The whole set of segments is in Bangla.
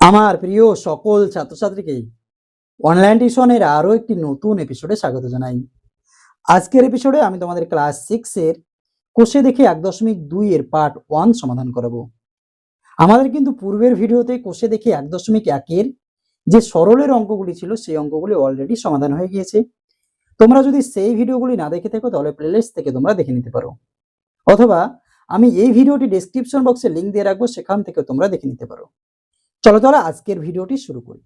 আমার প্রিয় সকল ছাত্রছাত্রীকে অনলাইন টিউশনের আরও একটি নতুন এপিসোডে স্বাগত জানাই। আজকের এপিসোডে আমি তোমাদের ক্লাস সিক্স এর কোষে দেখে এক দশমিক দুই এর পার্ট ওয়ান সমাধান করাবো। আমাদের কিন্তু পূর্বের ভিডিওতে কোষে দেখে এক দশমিক একের যে সরলের অঙ্কগুলি ছিল, সেই অঙ্কগুলি অলরেডি সমাধান হয়ে গিয়েছে। তোমরা যদি সেই ভিডিওগুলি না দেখে থাকো, তাহলে প্লেলিস্ট থেকে তোমরা দেখে নিতে পারো। অথবা আমি এই ভিডিওটি ডেসক্রিপশন বক্সে লিংক দিয়ে রাখব, সেখান থেকে তোমরা দেখে নিতে পারো। চলো তাহলে আজকের ভিডিওটি শুরু করি।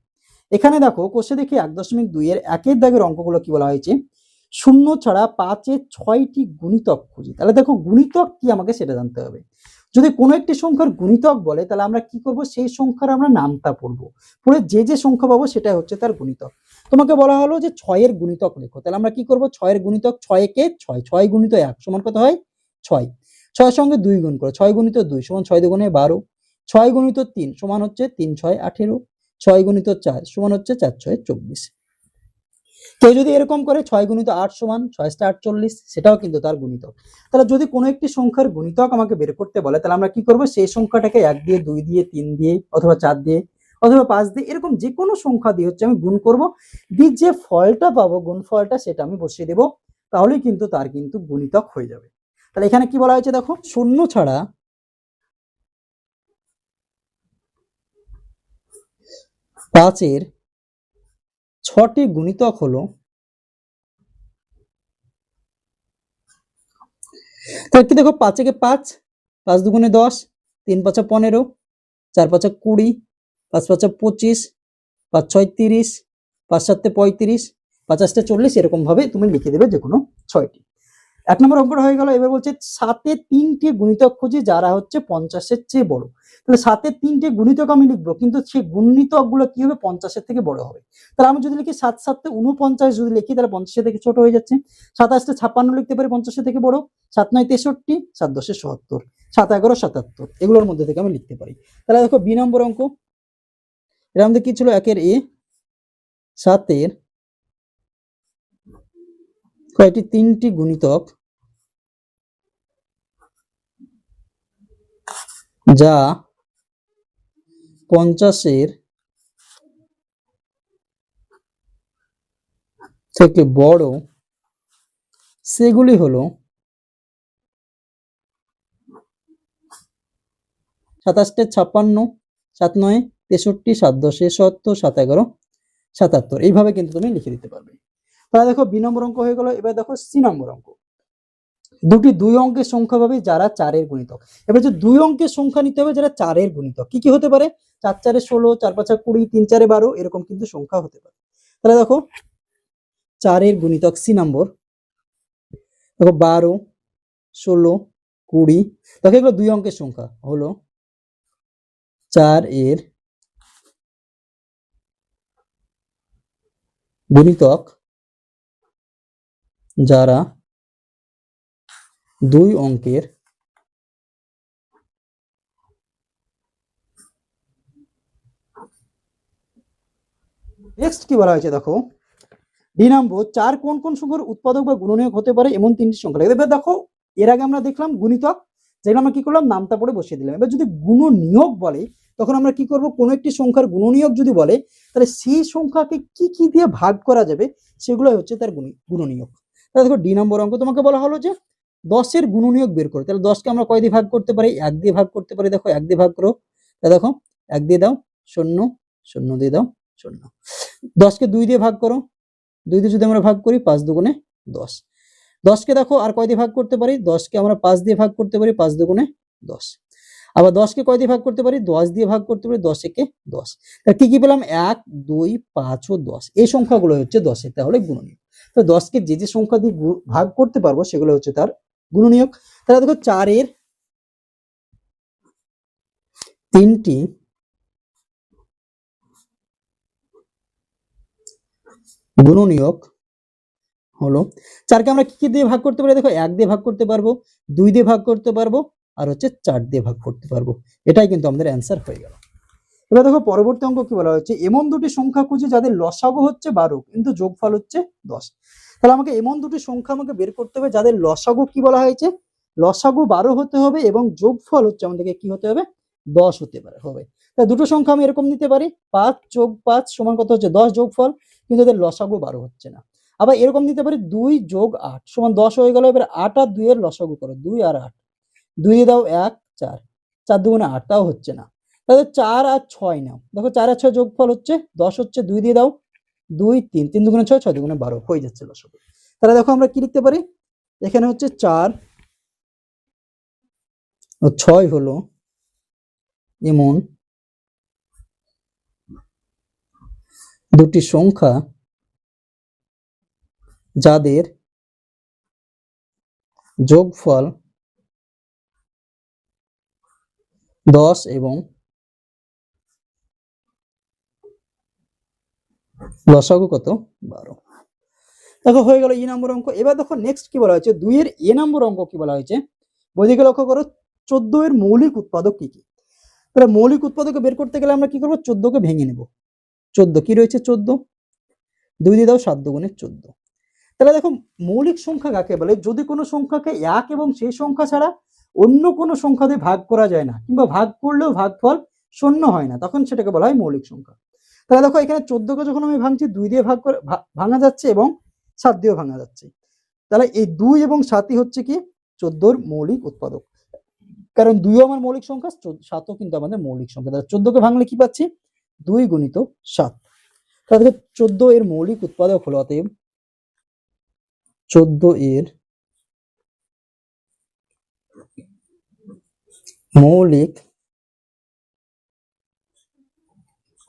এখানে দেখো কোষে দেখি এক দশমিক দুই এর একের দাগের অঙ্কগুলো কি বলা হয়েছে? শূন্য ছাড়া পাঁচে ছয়টি গুণিতক খুঁজি। তাহলে দেখো গুণিতক কি আমাকে সেটা জানতে হবে। যদি কোনো একটি সংখ্যার গুণিতক বলে, তাহলে আমরা কি করব? সেই সংখ্যার আমরা নামটা পড়ব। পড়ে যে যে সংখ্যা পাবো সেটাই হচ্ছে তার গুণিতক। তোমাকে বলা হলো যে ছয়ের গুণিতক লেখো। তাহলে আমরা কি করব? ছয়ের গুণিতক ছয় কে ছয়। ছয় গুণিত এক সমান কত হয়? ছয়। ছয়ের সঙ্গে দুই গুণ করো। ছয় গুণিত দুই সমান ছয় দুগুণে বারো। ছয় গুণিত তিন সমান হচ্ছে তিন ছয় আঠেরো, ছয় গুণিত চার সমান হচ্ছে চার ছয় চব্বিশ। কেউ যদি এরকম করে ছয় গুণিত আট সমান ছয় সাত আটচল্লিশ, সেটাও কিন্তু তার গুণিতক। তাহলে যদি কোনো একটি সংখ্যার গুণিতক আমাকে বের করতে বলে, তাহলে আমরা কি করব? সেই সংখ্যাটাকে এক দিয়ে, দুই দিয়ে, তিন দিয়ে, অথবা চার দিয়ে, অথবা পাঁচ দিয়ে, এরকম যে কোনো সংখ্যা দিয়ে হচ্ছে আমি গুণ করব। দিয়ে যে ফলটা পাবো গুণ ফলটা সেটা আমি বসিয়ে দেবো, তাহলেই কিন্তু তার কিন্তু গুণিতক হয়ে যাবে। তাহলে এখানে কি বলা হয়েছে দেখো? শূন্য ছাড়া পাঁচের ছটি গুণিতক হলো তো একটু দেখো, পাঁচে কে পাঁচ পাঁচ দুগুণে দশ, তিন পাঁচা পনেরো, চার পাঁচা কুড়ি, পাঁচ পাঁচা পঁচিশ, পাঁচ ছয় তিরিশ, পাঁচ সাতে পঁয়ত্রিশ পাঁচাশটা চল্লিশ এরকম ভাবে তুমি লিখে দেবে যে কোনো ছয়টি। এক নম্বর অঙ্কটা হয়ে গেল, এবার বলছে সাতে তিনটে গুণিতক খুঁজে যারা হচ্ছে পঞ্চাশের চেয়ে বড়। তাহলে সাতের তিনটে গুণিতক আমি লিখব, কিন্তু সেই গুণিতকগুলো কি হবে? পঞ্চাশের থেকে বড় হবে। তাহলে আমি যদি লিখি সাত সাতে উনপঞ্চাশ যদি লিখি, তাহলে পঞ্চাশের থেকে ছোট হয়ে যাচ্ছে। সাতাশটা ছাপ্পান্ন লিখতে পারি, পঞ্চাশের থেকে বড়। সাত নয় তেষট্টি, সাত দশে সত্তর, সাত এগারো সাতাত্তর, এগুলোর মধ্যে থেকে আমি লিখতে পারি। তাহলে দেখো বি নম্বর অঙ্ক, এর মধ্যে কি ছিল? একের এ, সাতের কয়টি? তিনটি গুণিতক যা পঞ্চাশের থেকে বড়, সেগুলি হলো সাতাশটে ছাপ্পান্ন সাত নয় তেষট্টি, সাত দশে সত্তর, সাত এগারো, সাতাত্তর। এইভাবে কিন্তু তুমি লিখে দিতে পারবে। তাহলে দেখো বি নম্বর অঙ্ক হয়ে গেল, এবার দেখো সি নম্বর অঙ্ক। দুটি দুই অঙ্কের সংখ্যা পাবে যারা চারের গুণিতক। এবার যে দুই অঙ্কের সংখ্যা নিতে হবে যারা চারের গুণিতক, কি কি হতে পারে? চার চারে ষোলো, চার পাঁচা কুড়ি, তিন চারে বারো, এরকম কিন্তু সংখ্যা হতে পারে। তাহলে দেখো, চারের গুণিতক সি নম্বর, দেখো বারো, ষোলো, কুড়ি, দেখো এগুলো দুই অঙ্কের সংখ্যা, হলো চার এর গুণিতক যারা দুই অঙ্কের নেক্সট কি বলা হয়েছে দেখো? ডি নম্বর, চার কোন কোন সংখ্যার উৎপাদক বা গুণনীয়ক হতে পারে এমন তিনটি সংখ্যা। এবার দেখো, এর আগে আমরা দেখলাম গুণিতক যেগুলো আমরা কি করলাম? নামটা পড়ে বসিয়ে দিলাম। এবার যদি গুণনীয়ক বলে, তখন আমরা কি করব? কোনো একটি সংখ্যার গুণনীয়ক যদি বলে, তাহলে সেই সংখ্যাকে কি কি দিয়ে ভাগ করা যাবে? সেগুলো হচ্ছে তার গুণী, গুণনীয়ক। তাহলে দেখো, ডি নম্বর অঙ্ক তোমাকে বলা হলো যে দশের গুণনীয়ক বের করো। তাহলে দশকে আমরা কয় দিয়ে ভাগ করতে পারি? এক দিয়ে ভাগ করতে পারি। দেখো, এক দিয়ে ভাগ করো। তাহলে দেখো, এক দিয়ে দাও, শূন্য শূন্য দিয়ে দাও, শূন্য। দশকে দুই দিয়ে ভাগ করো। দুই দিয়ে যদি আমরা ভাগ করি, পাঁচ দুগুণে দশ। দশকে দেখো, আর কয় দিয়ে ভাগ করতে পারি? দশকে আমরা পাঁচ দিয়ে ভাগ করতে পারি, পাঁচ দুগুণে দশ। আবার দশকে কয় দিয়ে ভাগ করতে পারি? দশ দিয়ে ভাগ করতে পারি, দশ একে দশ। তা কি কি পেলাম? এক, দুই, পাঁচ ও দশ। এই সংখ্যাগুলো হচ্ছে দশের তাহলে গুণনীয়ক। তো দশকে যে যে সংখ্যা দিয়ে ভাগ করতে পারব, সেগুলো হচ্ছে তার গুণনীয়ক। তাহলে দেখো চারের তিনটি গুণনীয়ক হলো, চারকে আমরা কি কি দিয়ে ভাগ করতে পারি? দেখো এক দিয়ে ভাগ করতে পারব, দুই দিয়ে ভাগ করতে পারব, আর হচ্ছে চার দিয়ে ভাগ করতে পারব। এটাই কিন্তু আমাদের অ্যান্সার হয়ে গেল। এবার দেখো পরবর্তী অঙ্ক কি বলা হচ্ছে এমন দুটি সংখ্যা খুঁজে যাদের লসাগু হচ্ছে বারো, কিন্তু যোগফল হচ্ছে দশ। তাহলে আমাকে এমন দুটি সংখ্যা আমাকে বের করতে হবে যাদের লসাগু কি বলা হয়েছে? লসাগু বারো হতে হবে এবং যোগফল হচ্ছে আমাদেরকে কি হতে হবে? দশ হতে পারে, হবে। তা দুটো সংখ্যা আমি এরকম নিতে পারি, পাঁচ যোগ পাঁচ সমান কত হচ্ছে? দশ যোগ ফল কিন্তু এদের লসাগু বারো হচ্ছে না। আবার এরকম নিতে পারি, দুই যোগ আট সমান দশ হয়ে গেল, এবার আট আর দুই এর লসাগু করো, দুই আর আট। দুই দাও এক, চার। চার দুগুণে আট, তাও হচ্ছে না। তাহলে চার আর ছয় নাও। দেখো চার আর ছয় যোগফল হচ্ছে, দশ হচ্ছে, দুই দিয়ে দাও দুই, তিন তিন দুগুণে ছয় ছয় দুগুণে বারো হয়ে যাচ্ছে লসাগু তাহলে দেখো আমরা কি লিখতে পারি? এখানে হচ্ছে চার ছয় হলো এমন দুটি সংখ্যা যাদের যোগফল দশ এবং লসাগু কত? বারো। দেখো, হয়ে গেল ই নম্বর অঙ্ক। এবার দেখো নেক্সট কি বলা হয়েছে? দুইয়ের এ নম্বর অঙ্ক কি বলা হয়েছে? বইদিকে লক্ষ্য করো চোদ্দ এর মৌলিক উৎপাদক কি কি? তাহলে মৌলিক উৎপাদকে বের করতে গেলে আমরা কি করব? চোদ্দকে ভেঙে নেব। চোদ্দ কি রয়েছে? চোদ্দ। দুই দিয়ে দাও সাত চোদ্দ। তাহলে দেখো, মৌলিক সংখ্যা কাকে বলে? যদি কোনো সংখ্যাকে এক এবং সেই সংখ্যা ছাড়া অন্য কোনো সংখ্যা দিয়ে ভাগ করা যায় না, কিংবা ভাগ করলেও ভাগফল শূন্য হয় না, তখন সেটাকে বলা হয় মৌলিক সংখ্যা। তাহলে দেখো এখানে চোদ্দকে যখন আমি ভাঙছি, দুই দিয়ে ভাগ করে ভাঙা যাচ্ছে এবং সাত দিয়েও ভাঙা যাচ্ছে। তাহলে এই দুই এবং সাতই হচ্ছে কি? চোদ্দোর মৌলিক উৎপাদক। কারণ দুইও আমার মৌলিক সংখ্যা সাতও কিন্তু আমাদের মৌলিক সংখ্যা। তাহলে চোদ্দকে ভাঙলে কি পাচ্ছি? দুই গুণিত সাত। তাহলে চোদ্দ এর মৌলিক উৎপাদক হলো অতএব চোদ্দ এর মৌলিক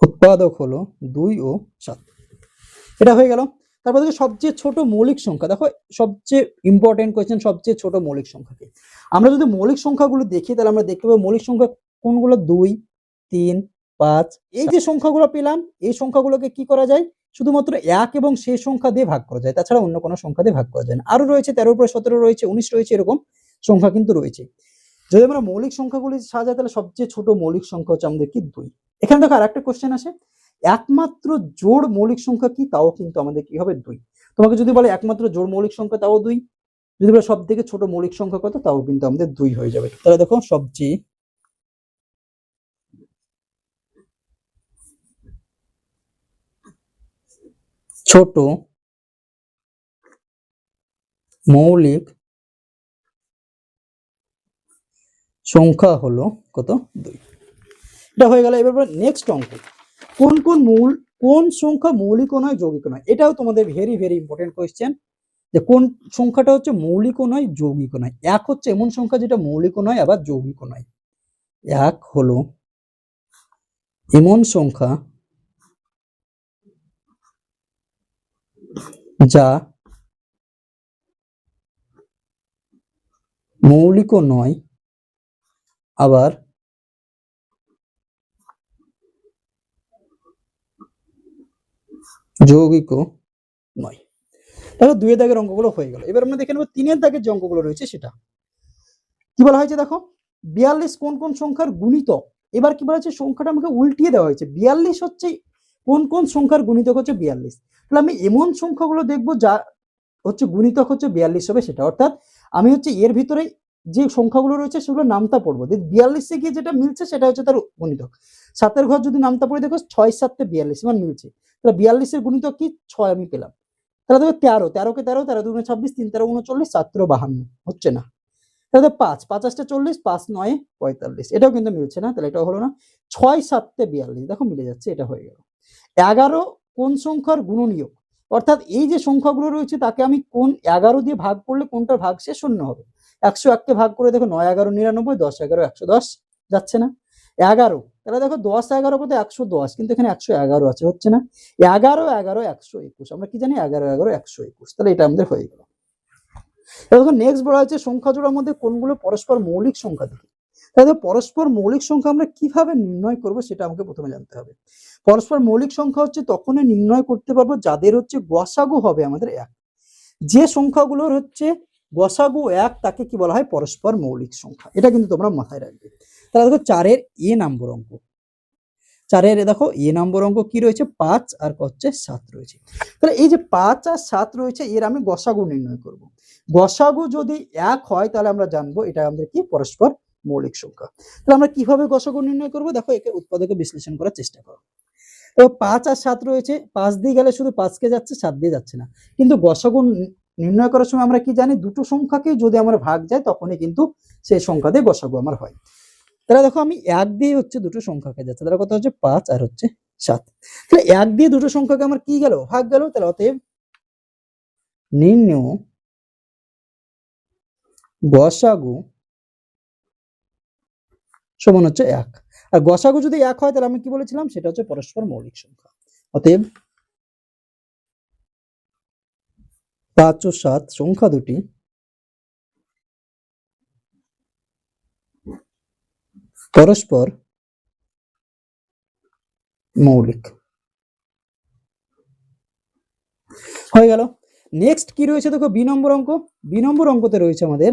উৎপাদক হলো দুই ও সাত। এটা হয়ে গেল। তারপর দেখো সবচেয়ে ছোট মৌলিক সংখ্যা। দেখো সবচেয়ে ইম্পর্টেন্ট কোয়েশ্চেন সবচেয়ে ছোট মৌলিক সংখ্যা কি আমরা যদি মৌলিক সংখ্যাগুলো দেখি, তাহলে আমরা দেখতে পাবো মৌলিক সংখ্যা কোনগুলো? দুই, তিন, পাঁচ। এই যে সংখ্যাগুলো পেলাম, এই সংখ্যাগুলোকে কি করা যায়? শুধুমাত্র এক এবং সেই সংখ্যা দিয়ে ভাগ করা যায়। তাছাড়া অন্য কোনো সংখ্যা দিয়ে ভাগ করা যায় না। আরও রয়েছে তেরো উপরে সতেরো রয়েছে, উনিশ রয়েছে, এরকম সংখ্যা কিন্তু রয়েছে। যদি আমরা মৌলিক সংখ্যাগুলি সাজাই, তাহলে সবচেয়ে ছোট মৌলিক সংখ্যা হচ্ছে আমাদের কি? দুই। এখানে দেখো আরেকটা কোশ্চেন আসে। একমাত্র জোড় মৌলিক সংখ্যা কি? তাও কিন্তু আমাদের কি হবে? দুই। তোমাকে যদি বলে একমাত্র জোড় মৌলিক সংখ্যা, তাও দুই। যদি বলে সব থেকে ছোট মৌলিক সংখ্যা কত? তাও কিন্তু আমাদের দুই হয়ে যাবে। তাহলে দেখো সবচেয়ে ছোট মৌলিক সংখ্যা হলো কত? দুই। এটা হয়ে গেল। এবার নেক্সট অঙ্ক। কোন কোন মূল, কোন সংখ্যা মৌলিকও নয় যৌগিক নয়? এটাও তোমাদের ভেরি ভেরি ইম্পর্টেন্ট কোয়েশ্চেন যে কোন সংখ্যাটা হচ্ছে মৌলিকও নয় যৌগিকও নয়? এক হচ্ছে এমন সংখ্যা যেটা মৌলিক নয়, আবার যৌগিক নয়। এক হলো এমন সংখ্যা যা মৌলিকও নয় আবার যৌগিকও নয়। দেখো দুয়ের দাগের অঙ্কগুলো হয়ে গেল। এবার আমরা দেখে নেব তিনের দাগের যে অঙ্কগুলো রয়েছে সেটা। কি বলা হয়েছে দেখো? বিয়াল্লিশ কোন কোন সংখ্যার গুণিতক এবার কি বলা হয়েছে? সংখ্যাটা আমাকে উল্টিয়ে দেওয়া হয়েছে। বিয়াল্লিশ হচ্ছে কোন কোন সংখ্যার গুণিতক হচ্ছে বিয়াল্লিশ। তাহলে আমি এমন সংখ্যাগুলো দেখব যা হচ্ছে গুণিতক হচ্ছে বিয়াল্লিশ হবে সেটা। অর্থাৎ আমি হচ্ছে এর ভিতরে যে সংখ্যাগুলো রয়েছে সেগুলো নামতা পড়ব। বিয়াল্লিশে গিয়ে যেটা মিলছে সেটা হচ্ছে তার গুণিতক। সাতের ঘর যদি নামতা পড়ে, দেখো ছয় সাতটা বিয়াল্লিশ মানে মিলছে। তাহলে বিয়াল্লিশের গুণিতক কি? ছয় আমি পেলাম। তাহলে দেখো তেরো, তেরোকে তেরো তেরো দুগুণে ছাব্বিশ, তিন, তেরো, উনচল্লিশ সাত তেরো বাহান্ন। হচ্ছে না। তাহলে পাঁচ পাঁচাশটা চল্লিশ, পাঁচ, নয়, পঁয়তাল্লিশ। এটাও কিন্তু মিলছে না, তাহলে এটাও হলো না। ছয়, সাততে বিয়াল্লিশ। দেখো মিলে যাচ্ছে, এটা হয়ে গেল। এগারো, কোন সংখ্যার গুণনীয়ক? অর্থাৎ এই যে সংখ্যাগুলো রয়েছে, তাকে আমি কোন এগারো দিয়ে ভাগ করলে কোনটার ভাগ সে শূন্য হবে? একশো এককে ভাগ করে দেখো নয় এগারো নিরানব্বই, দশ এগারো একশো দশ যাচ্ছে না। এগারো, তাহলে দেখো দশ এগারো কত? একশো দশ, কিন্তু এখানে একশো এগারো আছে, হচ্ছে না? এগারো এগারো একশো একুশ, আমরা কি জানি? এগারো এগারো একশো একুশ, তাহলে এটা আমাদের হয়ে গেল। দেখো নেক্সট বলা হচ্ছে সংখ্যা জোড়ার মধ্যে কোনগুলো পরস্পর মৌলিক সংখ্যা দেখি। তাহলে পরস্পর মৌলিক সংখ্যা আমরা কীভাবে নির্ণয় করব সেটা আমাকে প্রথমে জানতে হবে। পরস্পর মৌলিক সংখ্যা হচ্ছে তখনই নির্ণয় করতে পারব যাদের হচ্ছে গসাগু হবে আমাদের এক। যে সংখ্যাগুলোর হচ্ছে গসাগু এক তাকে কি বলা হয়? পরস্পর মৌলিক সংখ্যা। এটা কিন্তু তোমরা মাথায় রাখবে। তাহলে দেখো চারের এ নম্বর অঙ্ক। চারের দেখো এ নম্বর অঙ্ক কি রয়েছে? পাঁচ আর হচ্ছে সাত রয়েছে। তাহলে এই যে পাঁচ আর সাত রয়েছে, এর আমি গসাগু নির্ণয় করব। গসাগু যদি এক হয়, তাহলে আমরা জানব এটা আমাদের কি? পরস্পর মৌলিক সংখ্যা। তাহলে আমরা কীভাবে গসাগু নির্ণয় করব? দেখো একে উৎপাদকে বিশ্লেষণ করার চেষ্টা করো। এবার পাঁচ আর সাত রয়েছে। পাঁচ দিয়ে গেলে শুধু পাঁচকে যাচ্ছে, সাত দিয়ে যাচ্ছে না। কিন্তু গসাগু নির্ণয় করার সময় আমরা কি জানি? দুটো সংখ্যাকে যদি আমার ভাগ যায়, তখনই কিন্তু সেই সংখ্যা দিয়ে গসাগু আমার হয়। তাহলে দেখো, আমি এক দিয়ে হচ্ছে দুটো সংখ্যাকে যাচ্ছে। তাহলে কত হচ্ছে? পাঁচ আর হচ্ছে সাত। তাহলে এক দিয়ে দুটো সংখ্যাকে আমার কি গেল? ভাগ গেল। তাহলে অতএব নির্ণয় গসাগু সমান হচ্ছে এক। আর গসাগু যদি এক হয়, তাহলে আমি কি বলেছিলাম? সেটা হচ্ছে পরস্পর মৌলিক সংখ্যা। অতএব পাঁচ ও সাত সংখ্যা দুটি। পরস্পর মৌলিক। হয়ে গেল। নেক্সট কি রয়েছে দেখো? বি নম্বর অঙ্ক। বি নম্বর অঙ্কতে রয়েছে আমাদের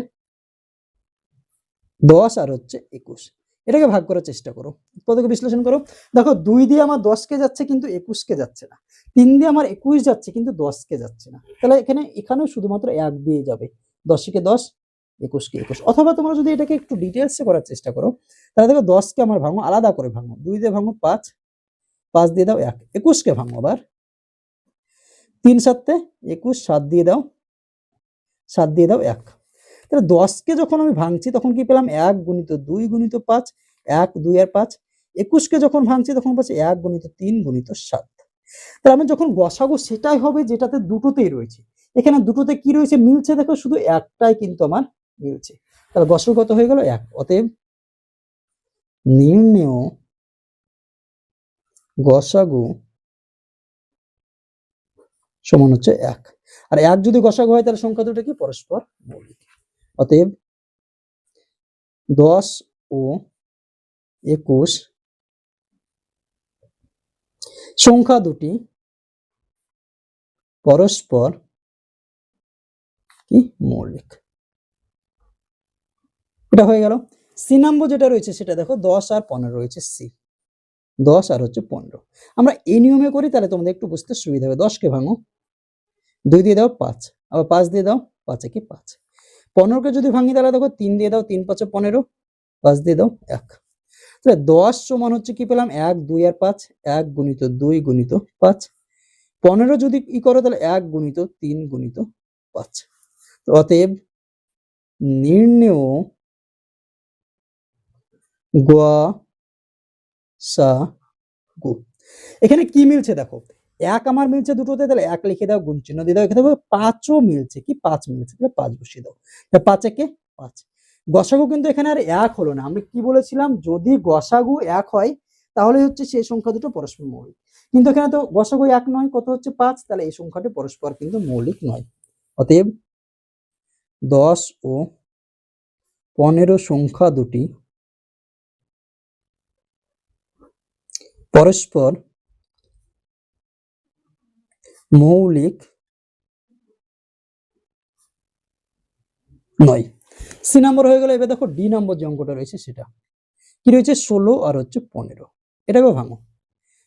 দশ আর হচ্ছে একুশ। এটাকে ভাগ করার চেষ্টা করো। উৎপাদকে বিশ্লেষণ করো। দেখো, দুই দিয়ে আমার দশকে যাচ্ছে কিন্তু একুশকে যাচ্ছে না। তিন দিয়ে আমার একুশ যাচ্ছে কিন্তু দশকে যাচ্ছে না। তাহলে এখানে, এখানেও শুধুমাত্র এক দিয়ে যাবে। দশকে দশ একুশকে একুশ। অথবা তোমরা যদি এটাকে একটু ডিটেলসে করার চেষ্টা করো, তাহলে দেখো দশকে আমার ভাঙো, আলাদা করে ভাঙো। দুই দিয়ে ভাঙো পাঁচ পাঁচ দিয়ে দাও এক। একুশকে ভাঙো আবার। তিন সাতে একুশ, সাত দিয়ে দাও, সাত দিয়ে দাও এক। তাহলে দশকে যখন আমি ভাঙছি, তখন কি পেলাম? এক গুণিত দুই গুণিত পাঁচ, এক, দুই আর পাঁচ। একুশকে যখন ভাঙছি, তখন পাচ্ছি এক গুণিত তিন গুণিত সাত। তাহলে আমি যখন বসাবো সেটাই হবে যেটাতে দুটোতেই রয়েছে। এখানে দুটোতে কি রয়েছে? মিলছে দেখো, শুধু একটাই কিন্তু আমার মিলছে। তাহলে গসল কত হয়ে গেল? এক। অতএব নির্ণেয় গসাগু সমান হচ্ছে এক। আর এক যদি গসাগু হয়, তাহলে সংখ্যা দুটো কি? পরস্পর মৌলিক। অতএব দশ ও একুশ সংখ্যা দুটি পরস্পর কি মৌলিক। এটা হয়ে গেল। সি নম্বর যেটা রয়েছে সেটা দেখো দশ আর পনেরো রয়েছে সি। দশ আর হচ্ছে পনেরো। আমরা এই নিয়মে করি, তাহলে তোমাদের একটু বুঝতে সুবিধা হবে। দশকে ভাঙো। দুই দিয়ে দাও পাঁচ। আবার পাঁচ দিয়ে দাও, পাঁচে কি পাঁচ। পনেরোকে যদি ভাঙি, তাহলে দেখো তিন দিয়ে দাও, তিন পাঁচে পনেরো, পাঁচ দিয়ে দাও এক। তাহলে দশ সমান হচ্ছে কি পেলাম? এক, দুই আর পাঁচ, এক গুণিত দুই গুণিত পাঁচ। পনেরো যদি ই করো, তাহলে এক গুণিত তিন গুণিত পাঁচ। অতএব নির্ণেয় গোয়া সা, গু। এখানে কি মিলছে দেখো? এক আমার মিলছে দুটোতে, তাহলে এক লিখে দাও, গুণ চিহ্ন দিয়ে দাও এখানে পাঁচও মিলছে কি? পাঁচ মিলছে, তাহলে পাঁচ বসিয়ে দাও। তাহলে পাঁচ একে পাঁচ। গসাগু কিন্তু এখানে আর এক হলো না। আমি কি বলেছিলাম? যদি গসাগু এক হয়, তাহলে হচ্ছে সেই সংখ্যা দুটো পরস্পর মৌলিক। কিন্তু এখানে তো গসাগু এক নয়, কত হচ্ছে পাঁচ? তাহলে এই সংখ্যাটি পরস্পর কিন্তু মৌলিক নয়। অতএব দশ ও পনেরো সংখ্যা দুটি পরস্পর মৌলিক নয়। সি নম্বর হয়ে গেল, এবার দেখো ডি নম্বর যে অঙ্কটা রয়েছে সেটা। কি রয়েছে? ষোলো আর হচ্ছে পনেরো। এটাকেও ভাঙো।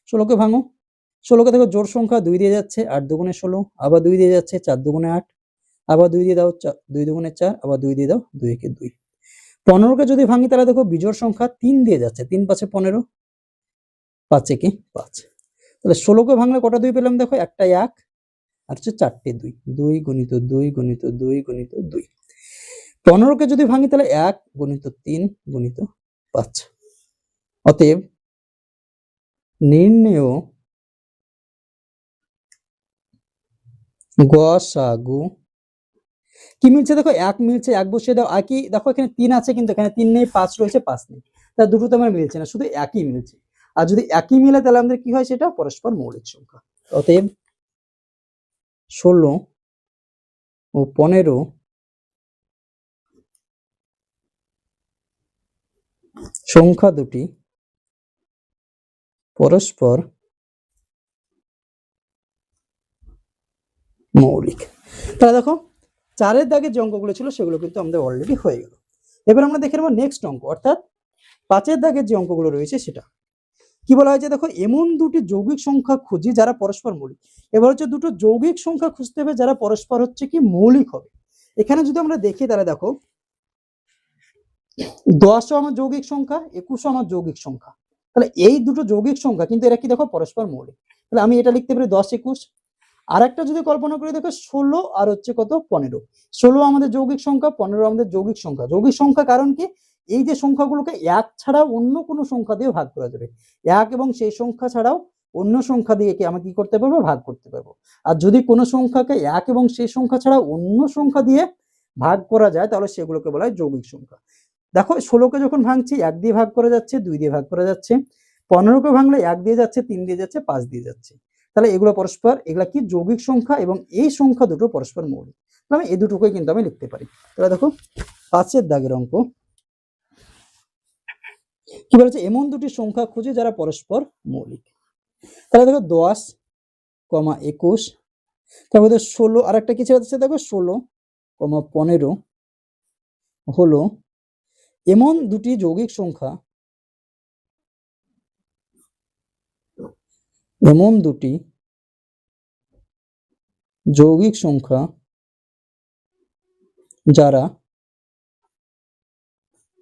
ষোলোকে ভাঙো। ষোলোকে দেখো জোর সংখ্যা দুই দিয়ে যাচ্ছে, আট দুগুণে ষোলো, আবার দুই দিয়ে যাচ্ছে, চার দুগুণে আট, আবার দুই দিয়ে দাও দুই দুগুণে চার, আবার দুই দিয়ে দাও দুই একে দুই। পনেরোকে যদি ভাঙি, তাহলে দেখো বিজোড় সংখ্যা তিন দিয়ে যাচ্ছে, তিন পাঁচে পনেরো, পাঁচ একে পাঁচ। তাহলে ষোলোকে ভাঙলে কটা দুই পেলাম দেখো? একটা এক, আর হচ্ছে চারটে দুই। দুই গুণিত দুই গুণিত দুই গুণিত দুই। পনেরোকে যদি ভাঙি তাহলে এক গুণিত তিন গুণিত পাঁচ। অতএব নির্ণেয় গসাগু কি মিলছে দেখো? এক মিলছে, এক বসিয়ে দাও। একই দেখো এখানে তিন আছে কিন্তু এখানে তিন নেই, পাঁচ রয়েছে, পাঁচ নেই। তা দুটো তো আমার মিলছে না, শুধু একই মিলছে। আর যদি একই মিলে তাহলে আমাদের কি হয় সেটা? পরস্পর মৌলিক সংখ্যা। অতএব ষোলো ও পনেরো সংখ্যা দুটি পরস্পর মৌলিক। তাহলে দেখো, চারের দাগের যে অঙ্কগুলো ছিল সেগুলো কিন্তু আমাদের অলরেডি হয়ে গেল। এবার আমরা দেখে নেব নেক্সট অঙ্ক, অর্থাৎ পাঁচের দাগের যে অঙ্কগুলো রয়েছে সেটা। কি বলা হয়েছে দেখো, এমন দুটি যৌগিক সংখ্যা খুঁজি যারা পরস্পর মৌলিক। এবার হচ্ছে দুটো যৌগিক সংখ্যা খুঁজতে হবে যারা পরস্পর হচ্ছে কি মৌলিক হবে। এখানে যদি আমরা দেখি তাহলে দেখো দশও আমার যৌগিক সংখ্যা একুশও আমার যৌগিক সংখ্যা। তাহলে এই দুটো যৌগিক সংখ্যা কিন্তু এরা কি দেখো পরস্পর মৌলিক। তাহলে আমি এটা লিখতে পারি দশ, একুশ। আর একটা যদি কল্পনা করি দেখো, ষোলো আর হচ্ছে কত? পনেরো। ষোলো আমাদের যৌগিক সংখ্যা, পনেরো আমাদের যৌগিক সংখ্যা। যৌগিক সংখ্যা কারণ কি? এই যে সংখ্যাগুলোকে এক ছাড়া অন্য কোনো সংখ্যা দিয়ে ভাগ করা যাবে। এক এবং সেই সংখ্যা ছাড়াও অন্য সংখ্যা দিয়ে কি আমি কি করতে পারব? ভাগ করতে পারব। আর যদি কোনো সংখ্যাকে এক এবং সেই সংখ্যা ছাড়া অন্য সংখ্যা দিয়ে ভাগ করা যায়, তাহলে সেগুলোকে বলা হয় যৌগিক সংখ্যা। দেখো, ষোলোকে যখন ভাঙছি, এক দিয়ে ভাগ করা যাচ্ছে, দুই দিয়ে ভাগ করা যাচ্ছে। পনেরোকে ভাঙলে এক দিয়ে যাচ্ছে, তিন দিয়ে যাচ্ছে, পাঁচ দিয়ে যাচ্ছে। তাহলে এগুলো পরস্পর, এগুলা কি যৌগিক সংখ্যা এবং এই সংখ্যা দুটো পরস্পর মৌলিক। তাহলে আমি এই দুটোকে কিন্তু আমি লিখতে পারি। তাহলে দেখো, পাঁচের দাগের অঙ্ক। কি বলেছে এমন দুটি সংখ্যা খুঁজে যারা পরস্পর মৌলিক। তাহলে দেখো দশ, কমা একুশ তারপর দেখো ষোলো আর একটা কিছু আছে দেখো ষোলো, কমা পনেরো হলো এমন দুটি যৌগিক সংখ্যা, এমন দুটি যৌগিক সংখ্যা যারা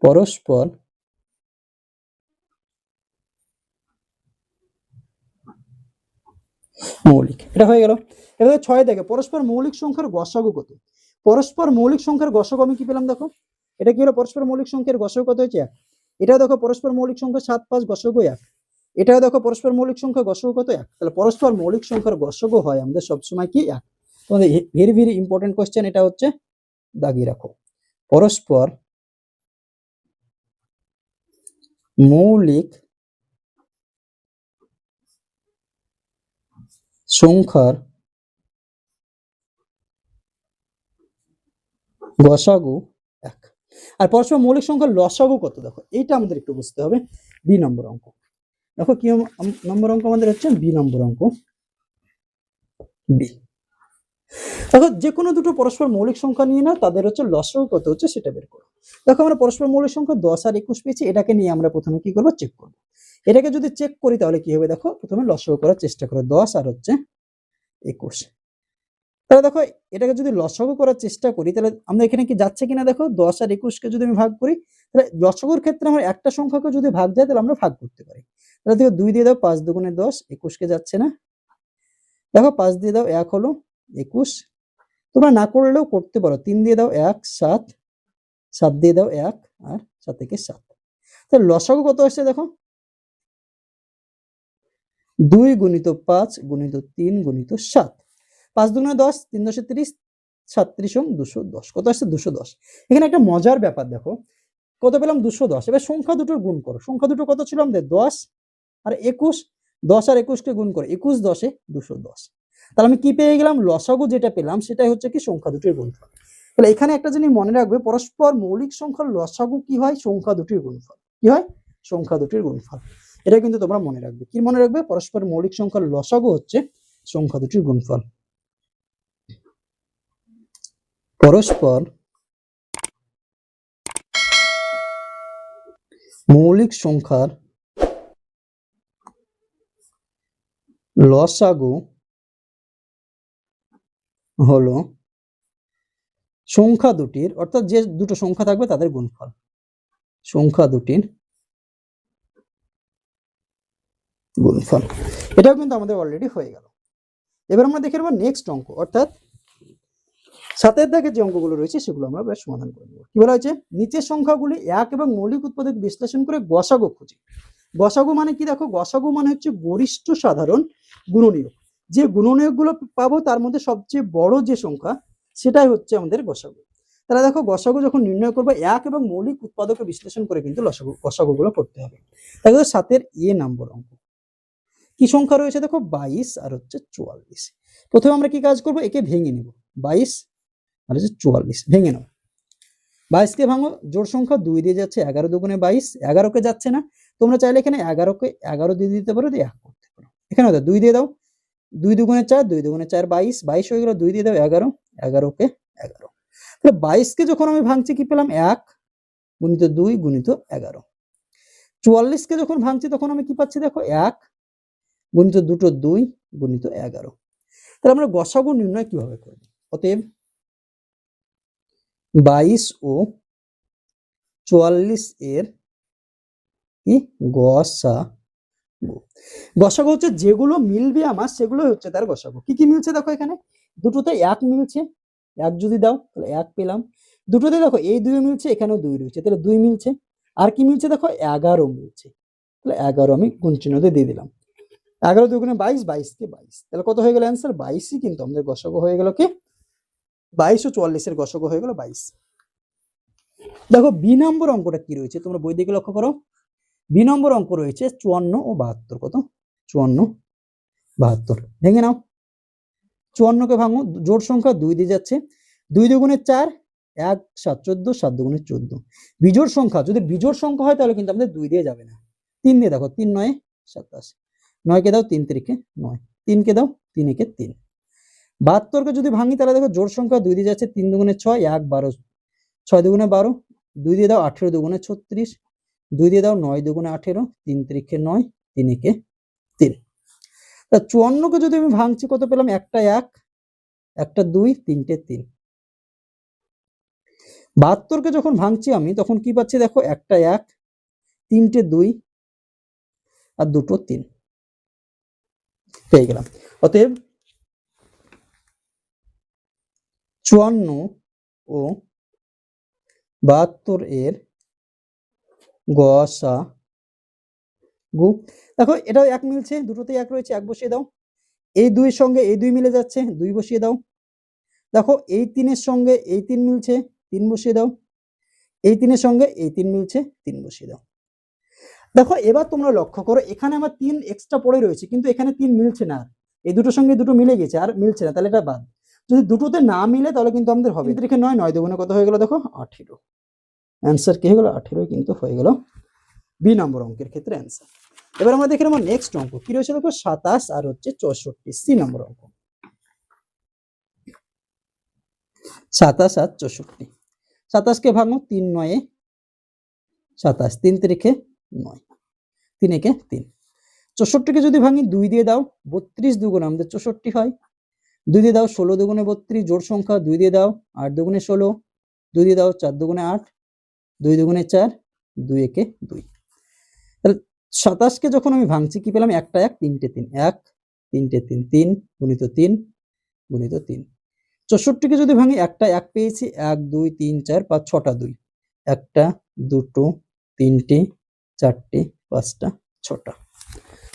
পরস্পর মৌলিক। এটা হয়ে গেল। এবার ছয় দেখে, পরস্পর মৌলিক সংখ্যার গসাগু কত? পরস্পর মৌলিক সংখ্যার গসাগু আমি কি পেলাম দেখো? এটা কি হলো? পরস্পর মৌলিক সংখ্যার গসাগু কত হয়েছে এক? এটাও দেখো পরস্পর মৌলিক সংখ্যা সাত, পাঁচ, গসাগু এক। এটাও দেখো পরস্পর মৌলিক সংখ্যা গসাগু কত এক? তাহলে পরস্পর মৌলিক সংখ্যার গসাগু হয় আমাদের সবসময় কি এক? তোমাদের ভেরি ভেরি ইম্পর্টেন্ট কোয়েশ্চেন এটা হচ্ছে, দাগিয়ে রাখো। পরস্পর মৌলিক সংখ্যার গসাগু এক। আর পরস্পর মৌলিক সংখ্যার লসাগু কত? দেখো, এইটা আমাদের একটু বুঝতে হবে। বি নম্বর অঙ্ক। দেখো কি নম্বর অঙ্ক আমাদের হচ্ছে বি নম্বর অঙ্ক। বি দেখো যে কোনো দুটো পরস্পর মৌলিক সংখ্যা নিয়ে না তাদের হচ্ছে লসাগু কত হচ্ছে সেটা বের করো। দেখো, আমরা পরস্পর মৌলিক সংখ্যা দশ আর একুশ পেয়েছি, এটাকে নিয়ে আমরা প্রথমে কি করব? চেক করব। এটাকে যদি চেক করি তাহলে কি হবে? দেখো, প্রথমে লসাগু করার চেষ্টা করো। দশ আর হচ্ছে একুশ। তাহলে দেখো, এটাকে যদি লসাগু করার চেষ্টা করি, তাহলে আমরা এখানে কি যাচ্ছে কিনা দেখো? দশ আর একুশকে যদি আমি ভাগ করি, তাহলে লসাগুর ক্ষেত্রে আমার একটা সংখ্যাকে যদি ভাগ যায়, তাহলে আমরা ভাগ করতে পারি। তাহলে দেখো, দুই দিয়ে দাও, পাঁচ দুগুণে দশ, একুশকে যাচ্ছে না। দেখো, পাঁচ দিয়ে দাও, এক হলো একুশ। তোমরা না করলেও করতে পারো। তিন দিয়ে দাও, এক, সাত। সাত দিয়ে দাও, এক আর সাত থেকে সাত। তাহলে লসাগু কত আসছে দেখো? দুই গুণিত পাঁচ গুণিত তিন গুণিত সাত। পাঁচ দুগুণে দশ, তিন দশে তিরিশ, সাতত্রিশ দুশো দশ। কত আসছে? দুশো দশ। এখানে একটা মজার ব্যাপার দেখো। কত পেলাম? দুশো দশ। এবার সংখ্যা দুটোর গুণ করো। সংখ্যা দুটো কত ছিল আমাদের? দশ আর একুশ। দশ আর একুশকে গুণ করো। একুশ দশে দুশো দশ। তাহলে আমি কি পেয়ে গেলাম? লসাগু যেটা পেলাম, সেটাই হচ্ছে কি সংখ্যা দুটির গুণফল। তাহলে এখানে একটা জিনিস মনে রাখবে, পরস্পর মৌলিক সংখ্যার লসাগু কি হয়? সংখ্যা দুটির গুণফল। কি হয়? সংখ্যা দুটির গুণফল। এটা কিন্তু তোমরা মনে রাখবে। কি মনে রাখবে? পরস্পর মৌলিক সংখ্যার লসাগু হচ্ছে সংখ্যা দুটির গুণফল। পরস্পর মৌলিক সংখ্যার লসাগু হলো সংখ্যা দুটির, অর্থাৎ যে দুটো সংখ্যা থাকবে তাদের গুণফল। সংখ্যা দুটির গুণফল এটাও কিন্তু আমাদের অলরেডি হয়ে গেল। এবার আমরা দেখে নেব নেক্সট অঙ্ক। অর্থাৎ সাতের দাগে যে অঙ্কগুলো রয়েছে, সেগুলো আমরা বেশ সমাধান করে নেব। কি বলা হয়েছে? নিচের সংখ্যাগুলি এক এবং মৌলিক উৎপাদক বিশ্লেষণ করে গসাগু খুঁজে। গসাগু মানে কি? দেখো, গসাগু মানে হচ্ছে গরিষ্ঠ সাধারণ গুণনীয়ক। যে গুণনীয়কগুলো পাবো, তার মধ্যে সবচেয়ে বড় যে সংখ্যা, সেটাই হচ্ছে আমাদের গসাগু। তাহলে দেখো, গসাগু যখন নির্ণয় করব, এক এবং মৌলিক উৎপাদকে বিশ্লেষণ করে কিন্তু লসাগু, গসাগুগুলো করতে হবে। তাহলে সাতের এ নম্বর অঙ্ক। কি সংখ্যা রয়েছে? দেখো, বাইশ আর হচ্ছে চুয়াল্লিশ। প্রথমে আমরা কি কাজ করব? একে ভেঙে নেব। বাইশ আর হচ্ছে চুয়াল্লিশ। ভেঙে নাও। বাইশকে ভাঙো। জোর সংখ্যা দুই দিয়ে যাচ্ছে এগারো দুগুণে বাইশ। এগারোকে যাচ্ছে না। তোমরা চাইলে এখানে এগারোকে এগারো দিয়ে দিতে পারো, দিয়ে এক করতে পারো। এখানে দুই দিয়ে দাও। দুই দুগুণে চার, দুই দুগুণে চার বাইশ। বাইশ হয়ে গেল, দুই দিয়ে দাও এগারো। এগারোকে এগারো। তাহলে বাইশকে যখন আমি ভাঙছি, কি পেলাম? এক গুণিত দুই গুণিত এগারো। চুয়াল্লিশকে যখন ভাঙছি, তখন আমি কি পাচ্ছি? দেখো, এক গুণিত দুটো দুই, গুণিত এগারো। তাহলে আমরা গসাগু নির্ণয় কীভাবে করব? অতএব বাইশ ও চুয়াল্লিশ এর কি? গসা গসাগু হচ্ছে যেগুলো মিলবে আমার, সেগুলোই হচ্ছে তার গসাগু। কি কি মিলছে দেখো এখানে? দুটোতে এক মিলছে। এক যদি দাও, তাহলে এক পেলাম। দুটোতে দেখো এই দুই মিলছে, এখানেও দুই রয়েছে। তাহলে দুই মিলছে। আর কি মিলছে দেখো? এগারো মিলছে। তাহলে এগারো আমি গুণ দিয়ে দিলাম। এগারো দুগুণে বাইশ বাইশ বাইশকে বাইশ? তাহলে কত হয়ে গেল অ্যান্সার বাইশই কিন্তু আমাদের গসাগু হয়ে গেল কি? ও চুয়াল্লিশের গসাগু হয়ে গেল বাইশ। দেখো, বি নম্বর অঙ্কটা কি রয়েছে? তোমরা বই দিকে লক্ষ্য করো। বি নম্বর অঙ্ক রয়েছে চুয়ান্ন ও বাহাত্তর। কত? চুয়ান্ন, বাহাত্তর। ভেঙে নাও। চুয়ান্নকে ভাঙো, জোট সংখ্যা দুই দিয়ে যাচ্ছে। দুই দুগুণে চার, এক, সাত, চোদ্দ, সাত দুগুণে চোদ্দ। বিজোড় সংখ্যা, যদি বিজোড় সংখ্যা হয় তাহলে কিন্তু আমাদের দুই দিয়ে যাবে না। তিন দিয়ে দেখো, তিন নয়, সাতাশ। নয়কে দাও তিন তারিখে নয়। তিনকে দাও তিন একে তিন। বাহাত্তরকে যদি ভাঙি, তাহলে দেখো জোড় সংখ্যা দুই দিয়ে যাচ্ছে তিন দুগুণে ছয়, এক বারো। ছয় দুগুণে বারো, দুই দিয়ে দাও আঠেরো দুগুণে ছত্রিশ, দুই দিয়ে দাও নয় দুগুণে আঠেরো, তিন তারিখে নয়, তিন একে তিন। তা চুয়ান্নকে যদি আমি ভাঙছি, কত পেলাম? একটা এক, একটা দুই, তিনটে তিন। বাহাত্তরকে যখন ভাঙছি আমি, তখন কি পাচ্ছি দেখো? একটা এক, তিনটে দুই, আর দুটো তিন। পেয়ে গেলাম। অতএব চুয়ান্ন ও বাহাত্তর এর গসা গু। দেখো, এটাও এক মিলছে, দুটোতেই এক রয়েছে, এক বসিয়ে দাও। এই দুইয়ের সঙ্গে এই দুই মিলে যাচ্ছে, দুই বসিয়ে দাও। দেখো, এই তিনের সঙ্গে এই তিন মিলছে, তিন বসিয়ে দাও। এই তিনের সঙ্গে এই তিন মিলছে, তিন বসিয়ে দাও। দেখো, এবার তোমরা লক্ষ্য করো, এখানে আমার তিন এক্সট্রা পড়ে রয়েছে, কিন্তু এখানে তিন মিলছে না। এই দুটোর সঙ্গে দুটো মিলে গেছে, আর মিলছে না, তাহলে এটা বাদ। যদি দুটোতে না মিলে, তাহলে কিন্তু আমাদের হবে। তিরিখে নয় নয় দুগুণে কত হয়ে গেল দেখো? আঠেরো। অ্যান্সার কি হয়ে গেল? আঠেরো কিন্তু হয়ে গেল বি নম্বর অঙ্কের ক্ষেত্রে অ্যান্সার এবার আমরা দেখে নেব নেক্সট অঙ্ক। কি রয়েছে দেখো? সাতাশ আর হচ্ছে চৌষট্টি, সি নম্বর অঙ্ক। সাতাশ আর চৌষট্টি। সাতাশকে ভাঙো, তিন নয়ে। সাতাশ, তিন তারিখে নয়। তিন একে তিন। চৌষট্টিকে যদি ভাঙি, দুই দিয়ে দাও বত্রিশ দুগুণে আমাদের চৌষট্টি হয়। দুই দিয়ে দাও ষোলো দুগুণে বত্রিশ, জোড় সংখ্যা দুই দিয়ে দাও আট দুগুণে ষোলো, দুই দিয়ে দাও চার দুগুণে আট, দুই দুগুণে চার, দুই একে দুই। তাহলে সাতাশকে যখন আমি ভাঙছি, কি পেলাম? একটা, এক, তিনটে, তিন। এক, তিনটে, তিন তিন, গুণিত তিন গুণিত তিন। চৌষট্টিকে যদি ভাঙি, একটা, এক পেয়েছি, এক, দুই, তিন, চার, পাঁচ, ছটা, দুই। একটা, দুটো, তিনটে চারটে, পাঁচটা, ছটা।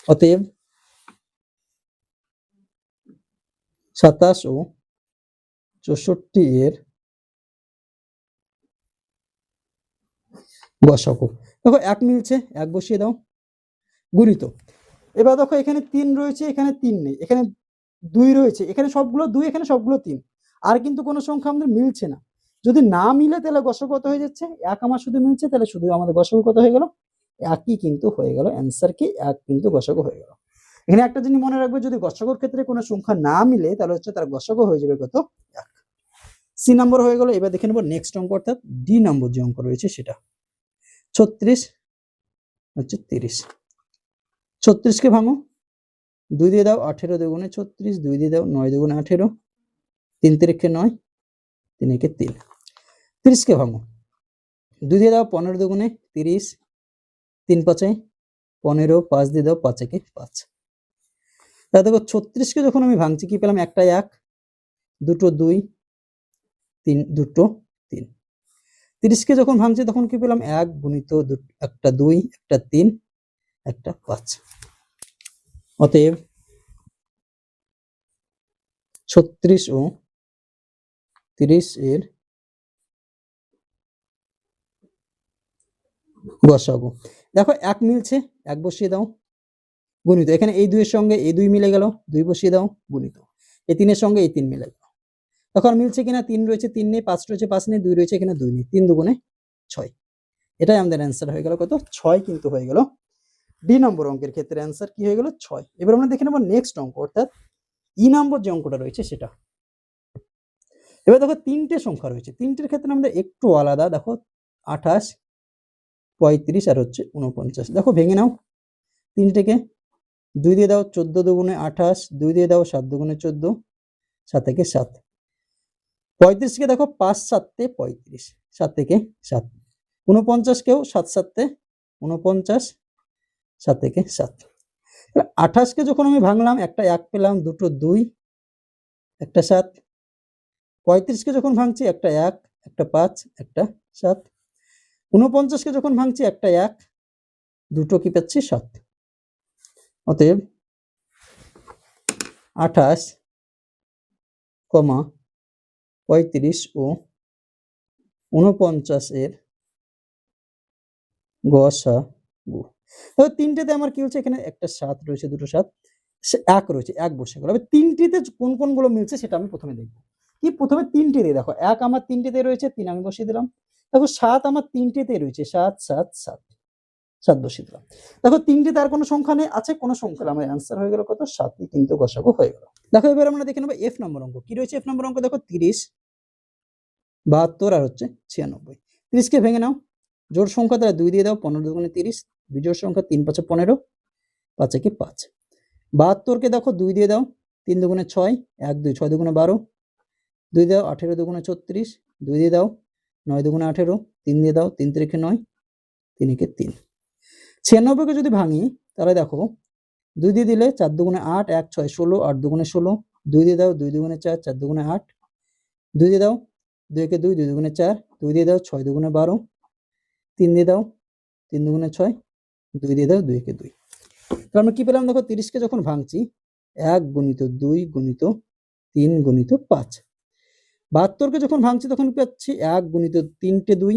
অতএব সাতাশ ও চৌষট্টি এর গসাগু দেখো, এক মিলছে, এক বসিয়ে দাও। গুণিত। এবার দেখো, এখানে তিন রয়েছে, এখানে তিন নেই। এখানে দুই রয়েছে, এখানে সবগুলো দুই, এখানে সবগুলো তিন। আর কিন্তু কোনো সংখ্যা আমাদের মিলছে না। যদি না মিলে, তাহলে গসাগু কত হয়ে যাচ্ছে? এক আমার শুধু মিলছে, তাহলে শুধু আমাদের গসাগু কত হয়ে গেল? একই কিন্তু হয়ে গেল অ্যান্সার কি? এক কিন্তু গসাগু হয়ে গেল। এখানে একটা জিনিস মনে রাখবে, যদি গসাগুর ক্ষেত্রে কোনো সংখ্যা না মিলে, তাহলে হচ্ছে তার গসাগু হয়ে যাবে কত? এক। সি নম্বর হয়ে গেল, এবার দেখে নেব নেক্সট অঙ্ক, অর্থাৎ ডি নম্বর যে অঙ্ক রয়েছে সেটা। ছত্রিশ, হচ্ছে তিরিশ। ছত্রিশকে ভাঙো। দুই দিয়ে দাও আঠেরো দুগুণে ছত্রিশ, দুই দিয়ে দাও নয় দুগুণে আঠেরো। তিন তিরিখে নয়, তিন একে তিন। তিরিশকে ভাঙো। দুই দিয়ে দাও পনেরো দুগুণে তিরিশ তিন পাঁচে, পনেরো, পাঁচ দিয়ে দাও, পাঁচ একে পাঁচ। তা দেখো ছত্রিশকে যখন আমি ভাঙছি কি পেলাম? একটা এক, দুটো দুই, তিন, দুটো তিন। তিরিশকে যখন ভাঙছি তখন কি পেলাম? এক গুণিত একটা দুই, একটা তিন, একটা পাঁচ। অতএব ছত্রিশ ও তিরিশ এর গসাগু দেখো এক মিলছে, এক বসিয়ে দাও, গুণিত। এখানে এই দুইয়ের সঙ্গে এই দুই মিলে গেল, দুই বসিয়ে দাও, গুণিত। এই তিনের সঙ্গে এই তিন মিলে গেল। তখন মিলছে কিনা, তিন রয়েছে তিন নেই, পাঁচ রয়েছে পাঁচ নেই, দুই রয়েছে এখানে দুই নেই, তিন দুগুণে ছয়। এটাই আমাদের অ্যান্সার হয়ে গেল কত? ছয় কিন্তু হয়ে গেল। ডি নম্বর অঙ্কের ক্ষেত্রে অ্যান্সার কি হয়ে গেল? ছয়। এবার আমরা দেখে নেব নেক্সট অঙ্ক, অর্থাৎ ই নম্বর যে অঙ্কটা রয়েছে সেটা। এবার দেখো তিনটে সংখ্যা রয়েছে। তিনটের ক্ষেত্রে আমাদের একটু আলাদা, দেখো, আঠাশ পঁয়ত্রিশ আর হচ্ছে উনপঞ্চাশ দেখো ভেঙে নাও। তিনটেকে দুই দিয়ে দাও চোদ্দ দুগুণে আঠাশ, দুই দিয়ে দাও সাত দুগুণে চোদ্দ সাত থেকে সাত। পঁয়ত্রিশকে দেখো পাঁচ সাতে পঁয়ত্রিশ সাত থেকে সাত। উনপঞ্চাশকেও সাত সাততে উনপঞ্চাশ সাত থেকে সাত। তাহলে আঠাশকে যখন আমি ভাঙলাম, একটা এক পেলাম, দুটো দুই, একটা সাত। পঁয়ত্রিশকে যখন ভাঙছি, একটা এক, একটা পাঁচ, একটা সাত। উনপঞ্চাশকে যখন ভাঙছি, একটা এক, দুটো কি পাচ্ছি? সাত। অতএব আঠাশ কমা পঁয়ত্রিশ ও উনপঞ্চাশ এর গসা গু। তবে তিনটেতে আমার কি হচ্ছে? এখানে একটা সাত রয়েছে, দুটো সাত এক রয়েছে, এক বসে গেল। তিনটিতে কোন কোনগুলো মিলছে সেটা আমি প্রথমে দেখব। কি? প্রথমে তিনটেতে দেখো। এক আমার তিনটেতে রয়েছে, তিন আমি বসিয়ে দিলাম। দেখো সাত আমার তিনটেতে রয়েছে, সাত সাত সাত সাত বসিয়ে দেখো তিনটে তার কোনো সংখ্যা নেই, আছে কোনো সংখ্যা আমার অ্যান্সার হয়ে গেল কত? সাতই কিন্তু গসাগু হয়ে গেল। দেখো এবার আমরা দেখে নেব এফ নম্বর অঙ্ক, কি রয়েছে এফ নম্বর অঙ্ক? দেখো তিরিশ, বাহাত্তর আর হচ্ছে ছিয়ানব্বই। তিরিশকে ভেঙে নাও, জোড় সংখ্যা তাহলে দুই দিয়ে দাও, পনেরো দুগুণে তিরিশ, বিজোড় সংখ্যা তিন পাঁচে পনেরো, পাঁচে কি পাঁচ। বাহাত্তরকে দেখো দুই দিয়ে দাও, তিন দুগুণে ছয়, এক দুই, ছয় দুগুণে বারো, দুই দাও আঠেরো দুগুণে ছত্রিশ, দুই দিয়ে দাও নয় দুগুণে আঠেরো, তিন দিয়ে দাও, তিন তারিখে নয়, তিন একে তিন। ছিয়ানব্বইকে যদি ভাঙি, তাহলে দেখো, দুই দিয়ে দিলে চার দুগুণে আট, এক, ছয়, ষোলো, আট দুগুণে ষোলো, দুই দিয়ে দাও, দুই দুগুণে চার চার দুগুণে আট, দুই দিয়ে দাও, দুই একে দুই দুই দুগুণে চার, দুই দিয়ে দাও, ছয় দুগুণে বারো, তিন দিয়ে দাও, তিন দুগুণে ছয়, দুই দিয়ে দাও, দুই একে দুই। তাহলে আমরা কি পেলাম? দেখো, তিরিশকে যখন ভাঙছি, এক গুণিত দুই গুণিত তিন গুণিত পাঁচ। বাহাত্তরকে যখন ভাঙছি তখন পাচ্ছি এক গুণিত তিনটে দুই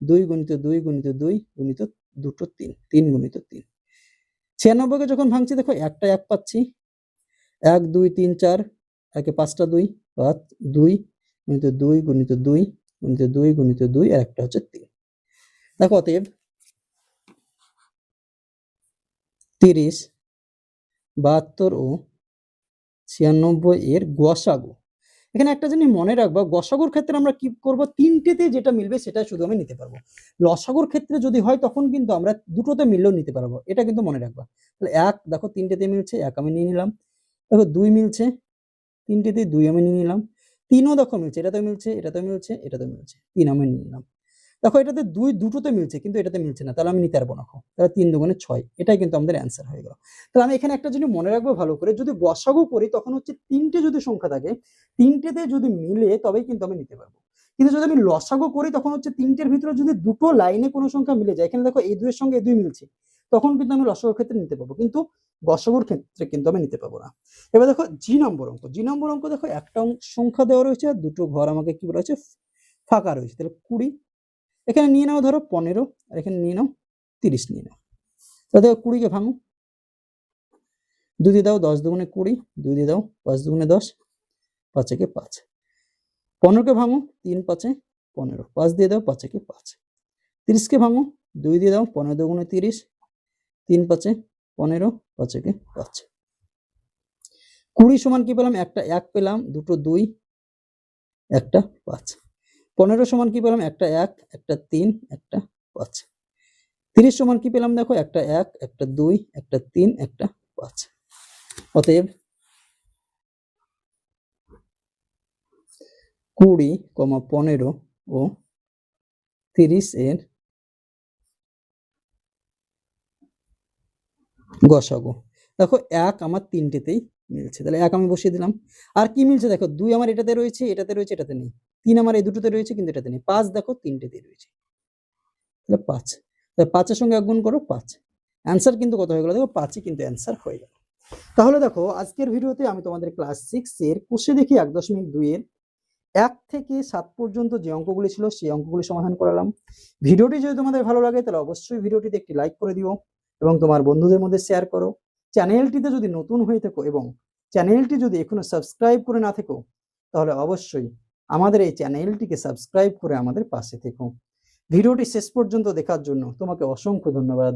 দুই গুণিত দুই গুণিত দুই গুণিত দুটো তিন তিন গুণিত তিন। ছিয়ানব্বইকে যখন ভাঙছি দেখো একটা এক পাচ্ছি। এক, দুই, তিন, চার, একে পাঁচটা দুই দুই গুণিত দুই গুণিত দুই গুণিত দুই গুণিত দুই, আর একটা হচ্ছে তিন। দেখো অতএব তিরিশ, বাহাত্তর ও ছিয়ানব্বই এর গসাগু এখানে একটা জিনিস মনে রাখব, গসাগর ক্ষেত্রে আমরা কি করব? তিনটেতে যেটা মিলবে সেটা শুধু আমি নিতে পারব। লসাগর ক্ষেত্রে যদি হয়, তখন কিন্তু আমরা দুটোতে মিললেও নিতে পারব। এটা কিন্তু মনে রাখবা। তাহলে এক, দেখো তিনটেতে মিলছে, এক আমি নিয়ে নিলাম। দেখো দুই মিলছে, তিনটেতে দুই আমি নিয়ে নিলাম। তিনও দেখো মিলছে এটাতে মিলছে এটাতে মিলছে এটাতে মিলছে, তিন আমি নিয়ে নিলাম। দেখো, এটাতে দুই, দুটোতে মিলছে, কিন্তু এটাতে মিলছে না। তাহলে আমি নিতে পারব না। তাহলে তিন দুগুণে ছয়। এটাই কিন্তু আমাদের অ্যান্সার হয়ে গেল। তাহলে আমি এখানে একটা জিনিস মনে রাখব ভালো করে। যদি গসাগু করি, তখন হচ্ছে তিনটে যদি সংখ্যা থাকে, তিনটেতে যদি মিলে, তবেই কিন্তু আমি নিতে পারব। কিন্তু যদি আমি লসাগু করি, তখন হচ্ছে তিনটের ভিতরে যদি দুটো লাইনে কোনো সংখ্যা মিলে যায়, এখানে দেখো, এই দুইয়ের সঙ্গে এই দুই মিলছে, তখন কিন্তু আমি লসাগুর ক্ষেত্রে নিতে পারব। কিন্তু গসাগুর ক্ষেত্রে কিন্তু আমি নিতে পারব না। এবার দেখো, জি নম্বর অঙ্ক। জি নম্বর অঙ্ক দেখো, একটা সংখ্যা দেওয়া রয়েছে, আর দুটো ঘর আমাকে কি বলা হয়েছে? ফাঁকা রয়েছে। তাহলে কুড়ি এখানে নিয়ে নাও ধরো পনেরো, আর এখানে নিয়ে নাও তিরিশ নিয়ে নাও। দেখো কুড়িকে ভাঙো। দুই দিয়ে দাও দশ দুগুণে কুড়ি, দুই দিয়ে দাও পাঁচ দুগুণে দশ, পাঁচ একে পাঁচ। পনেরোকে ভাঙো, তিন পাঁচে পনেরো, পাঁচ দিয়ে দাও পাঁচ একে পাঁচ। তিরিশকে ভাঙো, দুই দিয়ে দাও পনেরো দুগুণে তিরিশ, তিন পাঁচে পনেরো, পাঁচ একে পাঁচ। কুড়ি সমান কি পেলাম? একটা এক পেলাম, দুটো দুই, একটা পাঁচ। পনেরো সমান কি পেলাম? একটা এক, একটা তিন, একটা পাঁচ। তিরিশ সমান কি পেলাম দেখো? একটা এক, একটা দুই, একটা তিন, একটা পাঁচ। অতএব কুড়ি কমা পনেরো ও তিরিশ এর গসাগু। দেখো এক আমার তিনটেতেই মিলছে। তাহলে এক আমি বসিয়ে দিলাম। আর কি মিলছে দেখো? দুই আমার এটাতে রয়েছে এটাতে রয়েছে, এটাতে নেই। তিন আমার এই দুটোতে রয়েছে, কিন্তু এটাতে নেই। পাঁচ দেখো, তিনটেতেই রয়েছে। তাহলে পাঁচ। তাহলে পাঁচের সঙ্গে এক গুণ করো, পাঁচ। অ্যান্সার কিন্তু কত হয়ে গেলো? দেখো, পাঁচই কিন্তু অ্যান্সার হয়ে গেল। তাহলে দেখো, আজকের ভিডিওতে আমি তোমাদের ক্লাস সিক্স এর কোষে দেখি এক দশমিক দুইয়ের এক থেকে সাত পর্যন্ত যে অঙ্কগুলি ছিল, সেই অঙ্কগুলি সমাধান করালাম। ভিডিওটি যদি তোমাদের ভালো লাগে, তাহলে অবশ্যই ভিডিওটিতে একটি লাইক করে দিও এবং তোমার বন্ধুদের মধ্যে শেয়ার করো। চ্যানেলটিতে যদি নতুন হয়ে থাকো এবং চ্যানেলটি যদি এখনও সাবস্ক্রাইব করে না থেকো, তাহলে অবশ্যই আমাদের এই চ্যানেলটিকে সাবস্ক্রাইব করে আমাদের পাশে থেকো। ভিডিওটি শেষ পর্যন্ত দেখার জন্য তোমাকে অসংখ্য ধন্যবাদ।